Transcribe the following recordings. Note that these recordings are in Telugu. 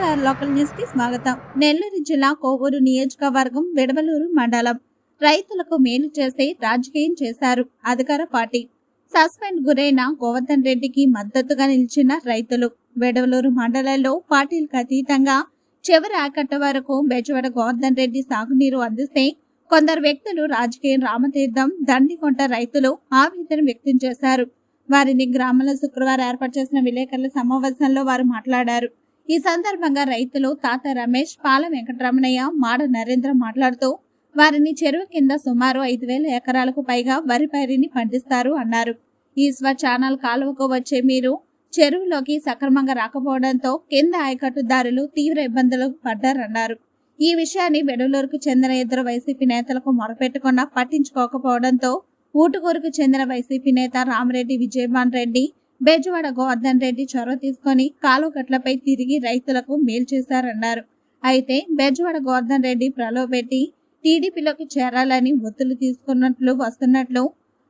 ఆర్ఆర్ లోకల్ న్యూస్కి స్వాగతం. నెల్లూరు జిల్లా కోవూరు నియోజకవర్గం విడవలూరు మండలం. రైతులకు మేలు చేసే రాజకీయం చేశారు అధికార పార్టీ. సస్పెండ్ గురైన గోవర్ధన్ రెడ్డికి మద్దతుగా నిలిచిన రైతులు. విడవలూరు మండలంలో పార్టీలకు అతీతంగా చివరి ఆకట్ట వరకు బెజవాడ గోవర్ధన్ రెడ్డి సాగునీరు అందిస్తే కొందరు వ్యక్తులు రాజకీయం రామతీర్థం దండికొంట రైతులు ఆవేదన వ్యక్తం చేశారు. వారిని గ్రామంలో శుక్రవారం ఏర్పాటు చేసిన విలేకరుల సమావేశంలో వారు మాట్లాడారు. ఈ సందర్భంగా రైతులు తాత రమేష్ పాల వెంకటరమణయ్య మాడ నరేంద్ర మాట్లాడుతూ వారిని చెరువు కింద సుమారు ఐదు వేల ఎకరాలకు పైగా వరి పైరిని పండిస్తారు అన్నారు. ఈశ్వర్ ఛానల్ కాలువకు వచ్చే మీరు చెరువులోకి సక్రమంగా రాకపోవడంతో కింద ఆయకట్టుదారులు తీవ్ర ఇబ్బందులకు పడ్డారన్నారు. ఈ విషయాన్ని బెడలూరుకు చెందిన ఇద్దరు వైసీపీ నేతలకు మొరపెట్టుకున్నా పట్టించుకోకపోవడంతో ఊటుకూరుకు చెందిన వైసీపీ నేత రామరెడ్డి విజయభాన్ రెడ్డి బెజవాడ గోవర్ధన్ రెడ్డి చొరవ తీసుకొని కాలువకట్లపై తిరిగి రైతులకు మేలు చేశారన్నారు. అయితే బెజవాడ గోవర్ధన్ రెడ్డి ప్రలోభెట్టి టీడీపీలోకి చేరాలని ఒత్తులు తీసుకున్నట్లు వస్తున్నట్లు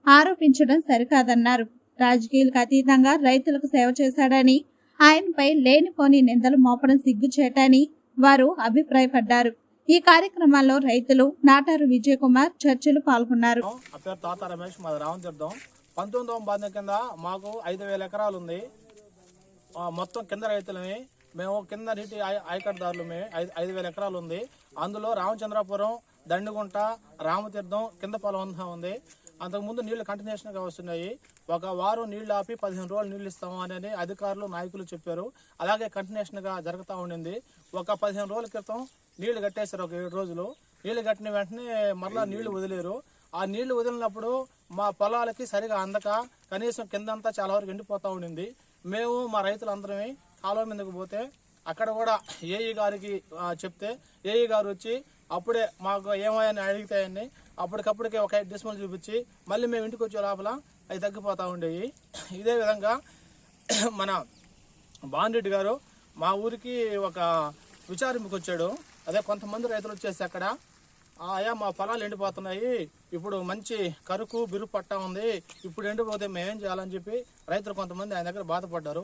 ఆరోపించడం సరికాదన్నారు. రాజకీయాలకు అతీతంగా రైతులకు సేవ చేశాడని ఆయనపై లేనిపోని నిందలు మోపడం సిగ్గుచేటని వారు అభిప్రాయపడ్డారు. ఈ కార్యక్రమాల్లో రైతులు నాటారు విజయ్ కుమార్ చర్చలు పాల్గొన్నారు. పంతొమ్మిదవ పంతొమ్మిది బాధ్యత కింద మాకు ఐదు వేల ఎకరాలు ఉంది. మొత్తం కింద రైతులమే. మేము కింద నీటి ఆయ- ఆయకట్టుదారులమే. ఐదు ఐదు వేల ఎకరాలు ఉంది. అందులో రామచంద్రాపురం దండిగుంట రామతీర్థం కింద పొలవంతం ఉంది. అంతకుముందు నీళ్ళు కంటిన్యూషన్గా వస్తున్నాయి. ఒక వారం నీళ్ళు ఆపి పదిహేను రోజులు నీళ్ళు ఇస్తాము అని అధికారులు నాయకులు చెప్పారు. అలాగే కంటిన్యూషన్గా జరుగుతూ ఉండింది. ఒక పదిహేను రోజుల క్రితం నీళ్ళు కట్టేశారు ఒక ఏడు రోజులు. నీళ్ళు కట్టిన వెంటనే మరలా నీళ్ళు వదిలేరు. ఆ నీళ్ళు వదిలినప్పుడు మా పొలాలకి సరిగా అందక కనీసం కిందంతా చాలా వరకు ఎండిపోతూ ఉండింది. మేము మా రైతులందరమే కాలువ మీదకి పోతే అక్కడ కూడా ఏఈ గారికి చెప్తే ఏఈ గారు వచ్చి అప్పుడే మాకు ఏమయ్యని అడిగితాయని అప్పటికప్పటికే ఒక ఐదు డిస్మల్ చూపించి మళ్ళీ మేము ఇంటికి వచ్చే లోపల అవి తగ్గిపోతూ ఉండేవి. ఇదే విధంగా మన బాన్రెడ్డి గారు మా ఊరికి ఒక విచారింపుకి వచ్చాడు అదే కొంతమంది రైతులు వచ్చేసి అక్కడ ఆయా మా పొలాలు ఎండిపోతున్నాయి. ఇప్పుడు మంచి కరుకు బిరు పట్టా ఉంది. ఇప్పుడు ఎండిపోతే మేమేం చేయాలని చెప్పి రైతులు కొంతమంది ఆయన దగ్గర బాధపడ్డారు.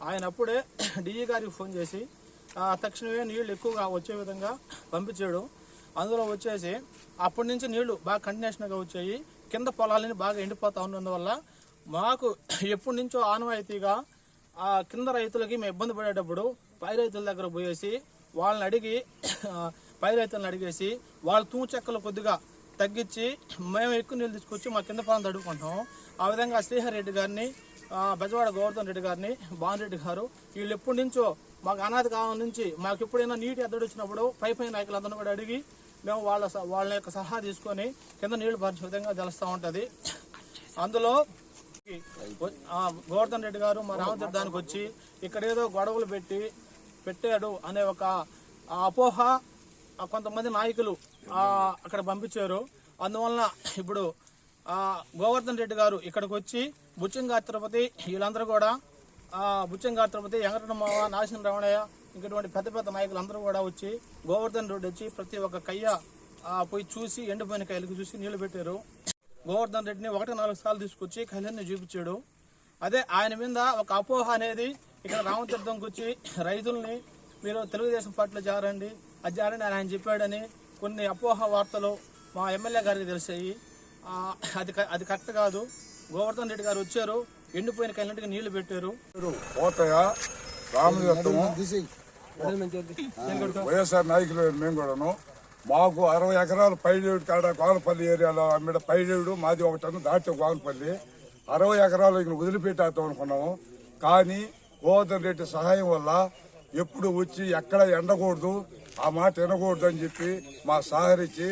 ఆయన అప్పుడే డిఈ గారికి ఫోన్ చేసి తక్షణమే నీళ్ళు ఎక్కువగా వచ్చే విధంగా పంపించాడు. అందులో వచ్చేసి అప్పటి నుంచి నీళ్ళు బాగా కంటిన్యూషన్గా వచ్చాయి. కింద పొలాలని బాగా ఎండిపోతూ ఉన్నందువల్ల మాకు ఎప్పటి నుంచో ఆనవాయితీగా ఆ కింద రైతులకి మేము ఇబ్బంది పడేటప్పుడు పై రైతుల దగ్గర పోయేసి వాళ్ళని అడిగి పై రైతులను అడిగేసి వాళ్ళ తూ చెక్కలు కొద్దిగా తగ్గించి మేము ఎక్కువ నీళ్ళు తీసుకొచ్చి మా కింద పొలం తడుపుకుంటాం. ఆ విధంగా శ్రీహర్ రెడ్డి గారిని బెజవాడ గోవర్ధన్ రెడ్డి గారిని భాన్ రెడ్డి గారు వీళ్ళు ఎప్పటి నుంచో మాకు అనాథ కాలం నుంచి మాకు ఎప్పుడైనా నీటి ఎద్దడి వచ్చినప్పుడు పై పై నాయకులందరూ కూడా అడిగి మేము వాళ్ళ స- వాళ్ళ యొక్క సలహా తీసుకొని కింద నీళ్ళు పరిచే విధంగా తెలుస్తూ ఉంటుంది. అందులో గోవర్ధన్ రెడ్డి గారు మా రామతీర్థానికి వచ్చి ఇక్కడ ఏదో గొడవలు పెట్టి పెట్టాడు అనే ఒక అపోహ కొంతమంది నాయకులు అక్కడ పంపించారు. అందువలన ఇప్పుడు గోవర్ధన్ రెడ్డి గారు ఇక్కడికి వచ్చి బుచ్చంగా తిరుపతి వీళ్ళందరూ కూడా బుచ్చంగా తిరుపతి వెంకటరమవ నాశనం రమణయ్య ఇంకటువంటి పెద్ద పెద్ద నాయకులు అందరూ కూడా వచ్చి గోవర్ధన్ రెడ్డి వచ్చి ప్రతి ఒక్క కయ్య పోయి చూసి ఎండిపోయిన కాయలకు చూసి నీళ్ళు పెట్టారు. గోవర్ధన్ రెడ్డిని ఒకటి నాలుగు సార్లు తీసుకొచ్చి కళ్యాణ్ని చూపించాడు. అదే ఆయన మీద ఒక అపోహ అనేది ఇక్కడ రామతీర్థంకి వచ్చి రైతుల్ని మీరు తెలుగుదేశం పార్టీలో చేరండి అని ఆయన చెప్పాడని కొన్ని అపోహ వార్తలు మా ఎమ్మెల్యే గారికి తెలిసాయి. ఆ, అది అది కరెక్ట్ కాదు. గోవర్ధన్ రెడ్డి గారు వచ్చారు ఎండిపోయిన కళ్ళంటికి నీళ్ళు పెట్టారు. వైఎస్ఆర్ నాయకులు మేము కూడాను. మాకు అరవై ఎకరాలు పైడేడు కాడ గోనపల్లి ఏరియాలో అమ్మిడ పైడేడు మాది ఒకటను దాటి గోనపల్లి అరవై ఎకరాలు ఇక్కడ వదిలిపెట్టేద్దాం అనుకున్నాము. కానీ గోవర్ధన్ రెడ్డి సహాయం వల్ల ఎప్పుడు వచ్చి ఎక్కడ ఎండకూడదు ఆ మాట వినకూడదని చెప్పి మా సహకరించి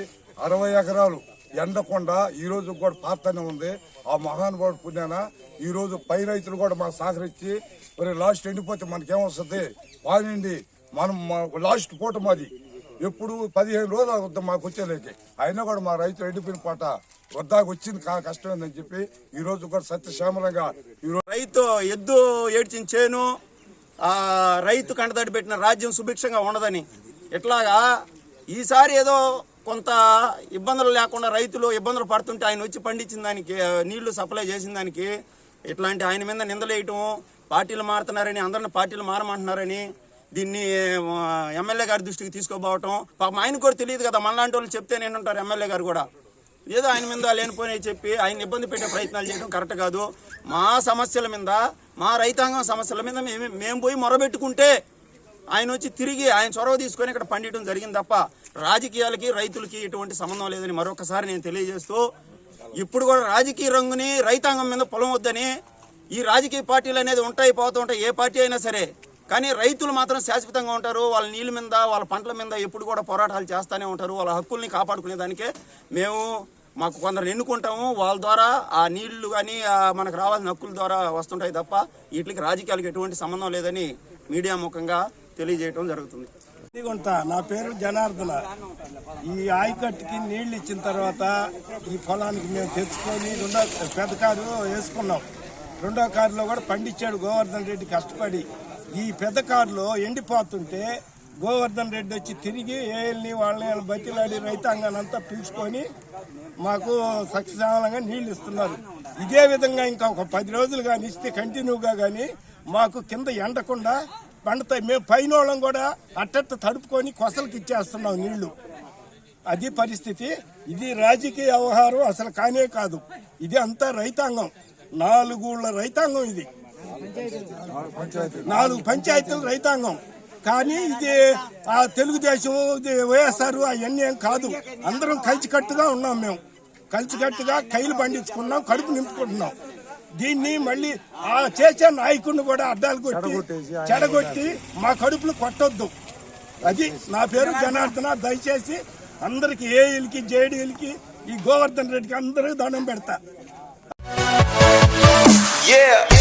అరవై ఎకరాలు ఎండకుండా ఈ రోజు కూడా పాతనే ఉంది. ఆ మహానుభావుడు పుణ్యాన ఈ రోజు పై రైతులు కూడా మాకు సహకరించి మరి లాస్ట్ ఎండిపోతే మనకేమొస్తుంది? బాగుంది మనం లాస్ట్ పూట మాది ఎప్పుడు పదిహేను రోజులు అవుతుంది మాకు వచ్చేదానికి అయినా కూడా మా రైతు ఎండిపోయిన పూట వద్దాకు వచ్చింది కా కష్టమైందని చెప్పి ఈ రోజు కూడా సత్యశ్యామలంగా ఈ రైతు ఎద్దు ఏడ్చిన చేను ఆ రైతు కంటతడి పెట్టిన రాజ్యం సుభిక్షంగా ఉండదని. ఇట్లాగా ఈసారి ఏదో కొంత ఇబ్బందులు లేకుండా రైతులు ఇబ్బందులు పడుతుంటే ఆయన వచ్చి పండించిన దానికి నీళ్ళు సప్లై చేసిన దానికి ఇట్లాంటి ఆయన మీద నిందలేయటం పార్టీలు మారుతున్నారని అందరిని పార్టీలు మారమంటున్నారని దీన్ని ఎమ్మెల్యే గారి దృష్టికి తీసుకోపోవటం పాపం ఆయన కూడా తెలియదు కదా మనలాంటి వాళ్ళు చెప్తే నేను ఉంటారు ఎమ్మెల్యే గారు కూడా. ఏదో ఆయన మీద లేనిపోయినాయి చెప్పి ఆయన ఇబ్బంది పెట్టే ప్రయత్నాలు చేయడం కరెక్ట్ కాదు. మా సమస్యల మీద మా రైతాంగం సమస్యల మీద మేము మేము పోయి మొరబెట్టుకుంటే ఆయన వచ్చి తిరిగి ఆయన చొరవ తీసుకొని ఇక్కడ పండియడం జరిగింది తప్ప రాజకీయాలకి రైతులకి ఎటువంటి సంబంధం లేదని మరొకసారి నేను తెలియజేస్తూ ఇప్పుడు కూడా రాజకీయ రంగుని రైతాంగం మీద పొలం వద్దని ఈ రాజకీయ పార్టీలు అనేది ఉంటాయి పోతూ ఉంటాయి ఏ పార్టీ అయినా సరే. కానీ రైతులు మాత్రం శాశ్వతంగా ఉంటారు వాళ్ళ నీళ్ళ మీద వాళ్ళ పంటల మీద ఎప్పుడు కూడా పోరాటాలు చేస్తూనే ఉంటారు వాళ్ళ హక్కుల్ని కాపాడుకునే దానికే మేము మాకు కొందరు ఎన్నుకుంటాము వాళ్ళ ద్వారా ఆ నీళ్ళు కానీ మనకు రావాల్సిన హక్కుల ద్వారా వస్తుంటాయి తప్ప వీటికి రాజకీయాలకు ఎటువంటి సంబంధం లేదని మీడియా ముఖంగా తెలియజేయడం జరుగుతుంది. ఇదిగొంట నా పేరు జనార్దన. ఈ ఆయకట్టుకి నీళ్ళు ఇచ్చిన తర్వాత ఈ పొలానికి మేము తెచ్చుకొని రెండో పెద్ద కారు వేసుకున్నాం. రెండో కారులో కూడా పండించాడు గోవర్ధన్ రెడ్డి కష్టపడి. ఈ పెద్ద కారులో ఎండిపోతుంటే గోవర్ధన్ రెడ్డి వచ్చి తిరిగి ఏఎల్ని వాళ్ళని బతిలాడి రైతాంగాన్ని అంతా పిలుచుకొని మాకు సక్సెస్ఫుల్గా నీళ్ళు ఇస్తున్నారు ఇదే విధంగా ఇంకా ఒక పది రోజులు కానీ ఇస్తే కంటిన్యూగా కానీ మాకు కింద ఎండకుండా పండుతాయి. మేము పైన వాళ్ళం కూడా అట్టట్ట తడుపుకొని కొసలకి ఇచ్చేస్తున్నాం నీళ్ళు. అది పరిస్థితి. ఇది రాజకీయ వ్యవహారం అసలు కానే కాదు. ఇది అంతా రైతాంగం. నాలుగుళ్ళ రైతాంగం ఇది. నాలుగు పంచాయతీల రైతాంగం. కానీ ఇది ఆ తెలుగుదేశం ఇది వైఎస్ఆర్ అవన్నీ ఏం కాదు. అందరం కలిసికట్టుగా ఉన్నాం మేము. కలిసికట్టుగా కైలు పండించుకున్నాం కడుపు నింపుకుంటున్నాం. దీన్ని మళ్ళీ ఆ చేసే నాయకుడిని కూడా అడ్డాలు కొట్టి చెడగొట్టి మా కడుపులు కొట్టొద్దు. అది నా పేరు జనార్దన. దయచేసి అందరికి ఏఈలకి జేడీలకి ఈ గోవర్ధన్ రెడ్డికి అందరికి దండం పెడతా. Yeah.